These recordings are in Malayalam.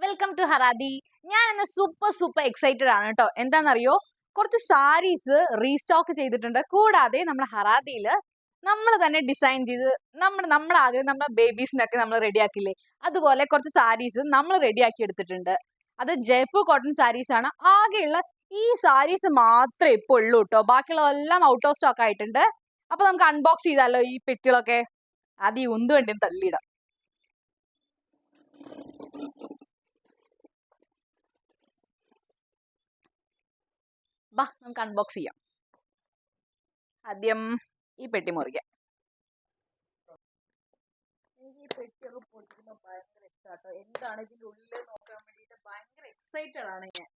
വെൽക്കം ടു ഹറാദി ഞാൻ ഇന്ന് സൂപ്പർ സൂപ്പർ എക്സൈറ്റഡ് ആണ് കേട്ടോ എന്താണെന്നറിയോ? കുറച്ച് സാരീസ് റീസ്റ്റോക്ക് ചെയ്തിട്ടുണ്ട്. കൂടാതെ നമ്മുടെ ഹറാദിയിൽ നമ്മൾ തന്നെ ഡിസൈൻ ചെയ്ത് നമ്മൾ നമ്മുടെ ആഗ്രഹം നമ്മുടെ ബേബീസിനൊക്കെ നമ്മൾ റെഡിയാക്കില്ലേ അതുപോലെ കുറച്ച് സാരീസ് നമ്മൾ റെഡിയാക്കി എടുത്തിട്ടുണ്ട്. അത് ജയ്പൂർ കോട്ടൺ സാരീസ് ആണ്. ആകെയുള്ള ഈ സാരീസ് മാത്രമേ ഇപ്പോൾ ഉള്ളൂ കേട്ടോ ബാക്കിയുള്ളതെല്ലാം ഔട്ട് ഓഫ് സ്റ്റോക്ക് ആയിട്ടുണ്ട്. അപ്പൊ നമുക്ക് അൺബോക്സ് ചെയ്താലോ ഈ പെട്ടികളൊക്കെ? അത് ഈ ഉന്ത് വണ്ടിയും തള്ളിയിടാം. ബാ നമുക്ക് അൺബോക്സ് ചെയ്യാം. ആദ്യം ഈ പെട്ടി മുറിക്കാം എനിക്ക് ഈ എന്താണ് നോക്കാൻ വേണ്ടിയിട്ട് എക്സൈറ്റഡ് ഞാൻ.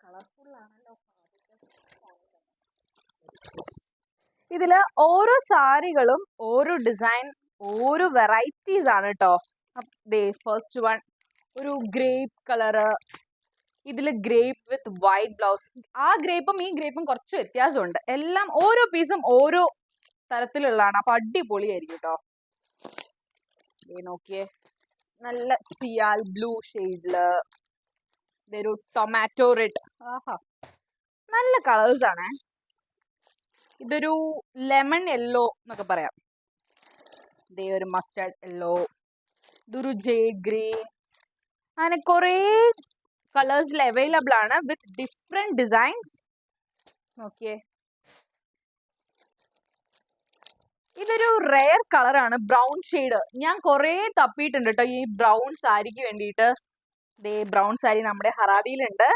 കളർഫുൾ ആണല്ലോ ഇതിൽ ഓരോ സാരികളും ഓരോ ഡിസൈൻ ഓരോ വെറൈറ്റീസ് ആണ് കേട്ടോ ഫസ്റ്റ് വൺ ഒരു ഗ്രേപ്പ് കളറ് ഇതിൽ ഗ്രേപ്പ് വിത്ത് വൈറ്റ് ബ്ലൗസ് ആ ഗ്രേപ്പും ഈ ഗ്രേപ്പും കുറച്ച് വ്യത്യാസമുണ്ട്. എല്ലാം ഓരോ പീസും ഓരോ തരത്തിലുള്ളതാണ്. അപ്പൊ അടിപൊളിയായിരിക്കും കേട്ടോ നോക്കിയേ. നല്ല സിയാൽ ബ്ലൂ ഷെയ്ഡിൽ ഇതൊരു ടൊമാറ്റോ റെഡ് ആഹാ. നല്ല കളേഴ്സ് ആണ്. ഇതൊരു ലെമൺ യെല്ലോ എന്നൊക്കെ പറയാം. ഇതേ ഒരു മസ്റ്റാർഡ് യെല്ലോ ഇതൊരു ജേഡ് ഗ്രീൻ അങ്ങനെ കുറേ കളേഴ്സിൽ അവൈലബിൾ ആണ് വിത്ത് ഡിഫറെന്റ് ഡിസൈൻസ് നോക്കിയേ ഇതൊരു റെയർ കളറാണ് ബ്രൗൺ ഷെയ്ഡ് ഞാൻ കുറേ തപ്പിയിട്ടുണ്ട് കേട്ടോ ഈ ബ്രൗൺ സാരിക്ക് വേണ്ടിയിട്ട് ദേ ബ്രൗൺ സാരി നമ്മുടെ ഹറാദിയിലുണ്ട്.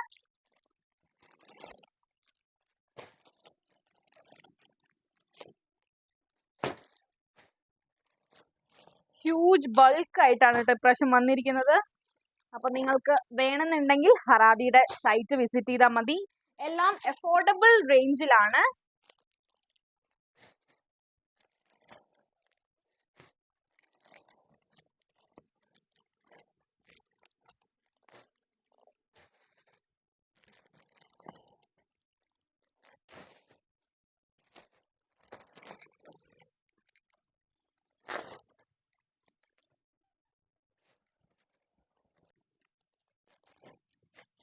ഹ്യൂജ് ബൾക്ക് ആയിട്ടാണ് കേട്ടോ ഇപ്രാവശ്യം വന്നിരിക്കുന്നത്. അപ്പൊ നിങ്ങൾക്ക് വേണമെന്നുണ്ടെങ്കിൽ ഹറാദിയുടെ സൈറ്റ് വിസിറ്റ് ചെയ്താൽ മതി. എല്ലാം അഫോർഡബിൾ റേഞ്ചിലാണ്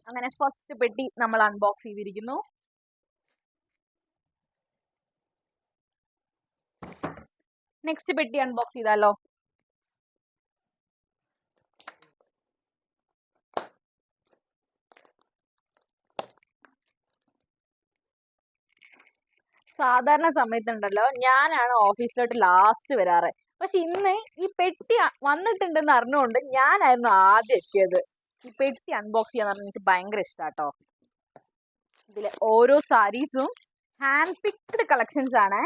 അങ്ങനെ ഫസ്റ്റ് പെട്ടി നമ്മൾ അൺബോക്സ് ചെയ്തിരിക്കുന്നു. നെക്സ്റ്റ് പെട്ടി അൺബോക്സ് ചെയ്താലോ? സാധാരണ സമയത്തുണ്ടല്ലോ ഞാനാണ് ഓഫീസിലോട്ട് ലാസ്റ്റ് വരാറ്. പക്ഷെ ഇന്ന് ഈ പെട്ടി വന്നിട്ടുണ്ടെന്ന് അറിഞ്ഞുകൊണ്ട് ഞാനായിരുന്നു ആദ്യം എത്തിയത്. ഈ പെട്ടി അൺബോക്സ് ചെയ്യാന്ന് പറഞ്ഞാൽ എനിക്ക് ഭയങ്കര ഇഷ്ടാട്ടോ. ഇതിലെ ഓരോ സാരീസും ഹാൻഡ് പിക്ഡ് കളക്ഷൻസ് ആണ്.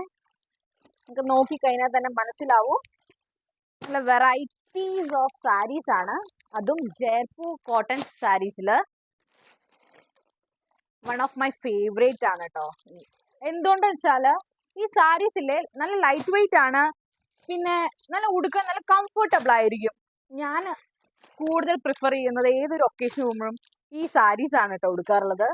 നമുക്ക് നോക്കിക്കഴിഞ്ഞാൽ തന്നെ മനസ്സിലാവും. നല്ല വെറൈറ്റീസ് ഓഫ് സാരീസ് ആണ്. അതും ജയ്പൂർ കോട്ടൺ സാരീസിൽ വൺ ഓഫ് മൈ ഫേവറേറ്റ് ആണ് കേട്ടോ എന്തുകൊണ്ടെന്ന് വെച്ചാൽ ഈ സാരീസിലെ നല്ല ലൈറ്റ് വെയിറ്റ് ആണ്. പിന്നെ നല്ല ഉടുക്കാൻ നല്ല കംഫർട്ടബിൾ ആയിരിക്കും. ഞാൻ കൂടുതൽ പ്രിഫർ ചെയ്യുന്നത് ഏതൊരു ഒക്കേഷൻ പോകുമ്പോഴും ഈ സാരീസ് ആണ് കേട്ടോ ഉടുക്കാറുള്ളത്.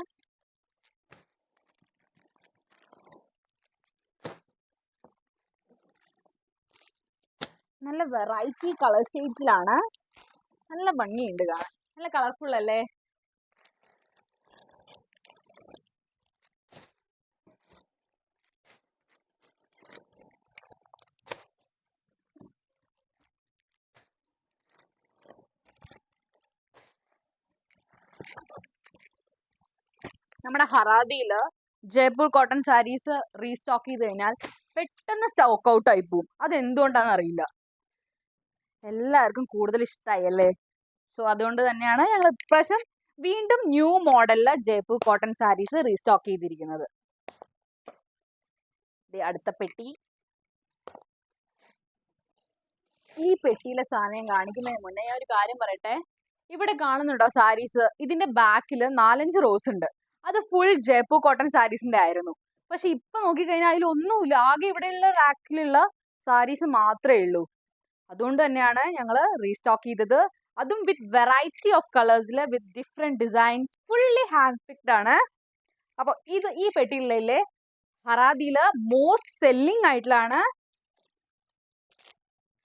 നല്ല വെറൈറ്റി കളർ ഷെയ്ഡ്സിലാണ് നല്ല ഭംഗിയുണ്ട് കാണാൻ. നല്ല കളർഫുൾ അല്ലേ? നമ്മുടെ ഹറാദിയിൽ ജയ്പൂർ കോട്ടൺ സാരീസ് റീസ്റ്റോക്ക് ചെയ്ത് കഴിഞ്ഞാൽ പെട്ടെന്ന് സ്റ്റോക്ക് ഔട്ട് ആയി പോവും. അതെന്തുകൊണ്ടാണെന്ന് അറിയില്ല. എല്ലാവർക്കും കൂടുതൽ ഇഷ്ടമായി അല്ലേ സോ അതുകൊണ്ട് തന്നെയാണ് ഞങ്ങൾ ഇപ്രാവശ്യം വീണ്ടും ന്യൂ മോഡലിൽ ജയ്പൂർ കോട്ടൺ സാരീസ് റീസ്റ്റോക്ക് ചെയ്തിരിക്കുന്നത്. അടുത്ത പെട്ടി. ഈ പെട്ടിയിലെ സാധനം കാണിക്കുന്നതിന് മുന്നേ ഞാൻ ഒരു കാര്യം പറയട്ടെ? ഇവിടെ കാണുന്നുണ്ടോ സാരീസ്? ഇതിന്റെ ബാക്കിൽ നാലഞ്ച് റോസ് ഉണ്ട്. അത് ഫുൾ ജയ്പൂർ കോട്ടൺ സാരീസിന്റെ ആയിരുന്നു. പക്ഷെ ഇപ്പൊ നോക്കിക്കഴിഞ്ഞാൽ അതിലൊന്നുമില്ല ആകെ ഇവിടെയുള്ള റാക്കിലുള്ള സാരീസ് മാത്രമേ ഉള്ളൂ. അതുകൊണ്ട് തന്നെയാണ് ഞങ്ങൾ റീസ്റ്റോക്ക് ചെയ്തത്. അതും with variety of കളേഴ്സിൽ with different designs fully hand picked ആണ്. അപ്പൊ ഇത് ഈ പെട്ടിയിലെ ഹറാദിയിൽ മോസ്റ്റ് സെല്ലിംഗ് ആയിട്ടുള്ളതാണ്.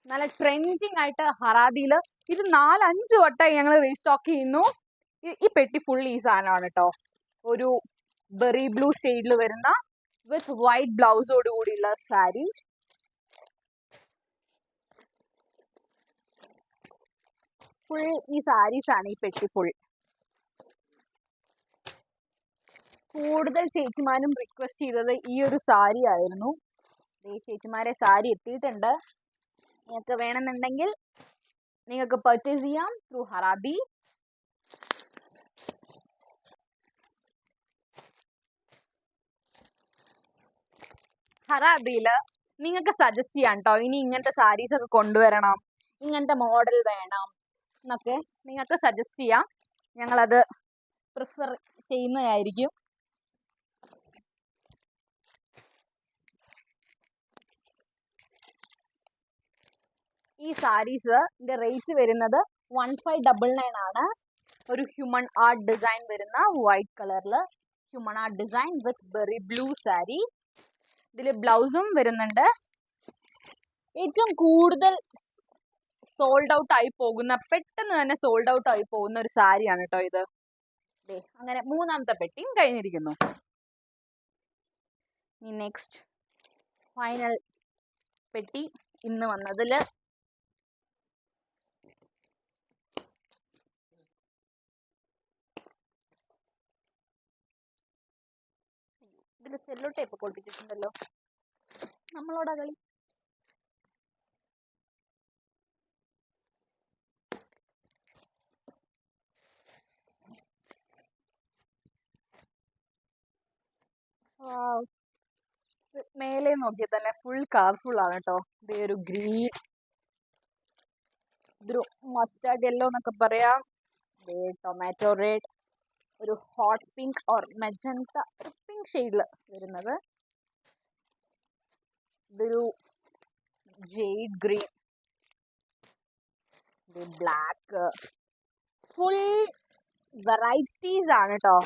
നല്ല ട്രെൻഡിങ് ആയിട്ട് ഹറാദിയിൽ ഇത് നാലഞ്ച് വട്ടമായി ഞങ്ങൾ റീസ്റ്റോക്ക് ചെയ്യുന്നു. ഈ പെട്ടി ഫുൾ ഈ സാധനമാണ് കേട്ടോ ഒരു ബെറി ബ്ലൂ ഷെയ്ഡിൽ വരുന്ന വിത്ത് വൈറ്റ് ബ്ലൗസോട് കൂടിയുള്ള സാരി ഫുൾ ഈ സാരീസ് ആണ് ഈ പെട്ടി ഫുൾ കൂടുതൽ ചേച്ചിമാരും റിക്വസ്റ്റ് ചെയ്തത് ഈ ഒരു സാരി ആയിരുന്നു. ഈ ചേച്ചിമാരെ സാരി എത്തിയിട്ടുണ്ട്. നിങ്ങൾക്ക് വേണമെന്നുണ്ടെങ്കിൽ നിങ്ങൾക്ക് പർച്ചേസ് ചെയ്യാം ത്രൂ ഹറാദി ഹറാദിയിൽ നിങ്ങൾക്ക് സജസ്റ്റ് ചെയ്യാം കേട്ടോ ഇനി ഇങ്ങനത്തെ സാരീസ് ഒക്കെ കൊണ്ടുവരണം. ഇങ്ങനത്തെ മോഡൽ വേണം എന്നൊക്കെ നിങ്ങൾക്ക് സജസ്റ്റ് ചെയ്യാം. ഞങ്ങളത് പ്രിഫർ ചെയ്യുന്നതായിരിക്കും. ഈ സാരീസ് റേറ്റ് വരുന്നത് വൺ ഫൈവ് ഡബിൾ നയൻ ആണ്. ഒരു ഹ്യൂമൺ ആർട്ട് ഡിസൈൻ വരുന്ന വൈറ്റ് കളറിൽ human art design with berry blue saree ഇതിൽ ബ്ലൗസും വരുന്നുണ്ട്. ഏറ്റവും കൂടുതൽ സോൾഡ് ഔട്ട് ആയി പോകുന്ന പെട്ടെന്ന് തന്നെ സോൾഡ് ഔട്ട് ആയി പോകുന്ന ഒരു സാരിയാണ് കേട്ടോ ഇത്. അങ്ങനെ മൂന്നാമത്തെ പെട്ടിയും കഴിഞ്ഞിരിക്കുന്നു. നെക്സ്റ്റ് ഫൈനൽ പെട്ടി ഇന്ന് വന്നതിൽ ഇതിൽ സെല്ലോ ടേപ്പ് കൊട്ടിച്ചിട്ടുണ്ടല്ലോ നമ്മളോടാ കളി മേലെ നോക്കിയാൽ തന്നെ ഫുൾ കളർഫുൾ ആണ് കേട്ടോ ഇത് ഗ്രീൻ ഇതൊരു മസ്റ്റാർഡ് യെല്ലോ എന്നൊക്കെ പറയാം. ടൊമാറ്റോ റെഡ് ഒരു hot pink or magenta pink ഷെയ്ഡിൽ വരുന്നത്. ഇതൊരു jade green black full varieties ആണ് കേട്ടോ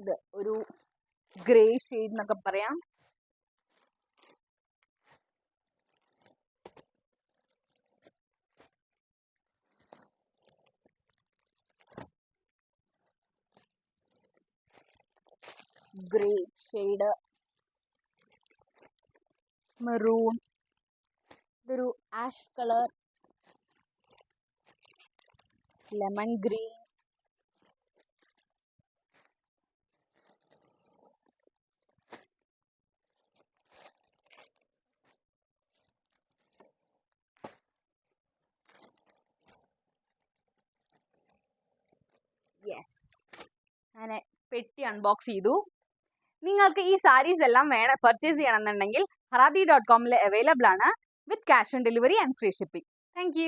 ഇത് ഒരു ഗ്രേ ഷെയ്ഡ് എന്നൊക്കെ പറയാം. ഗ്രേ ഷെയ്ഡ് മെറൂൺ ഇതൊരു ash colour lemon green yes അങ്ങനെ പെട്ടി അൺബോക്സ് ചെയ്തു. നിങ്ങൾക്ക് ഈ സാരീസ് എല്ലാം വേണം പർച്ചേസ് ചെയ്യണമെന്നുണ്ടെങ്കിൽ ഹറാദി ഡോട്ട് കോമിൽ അവൈലബിൾ ആണ് with cash on delivery and free shipping thank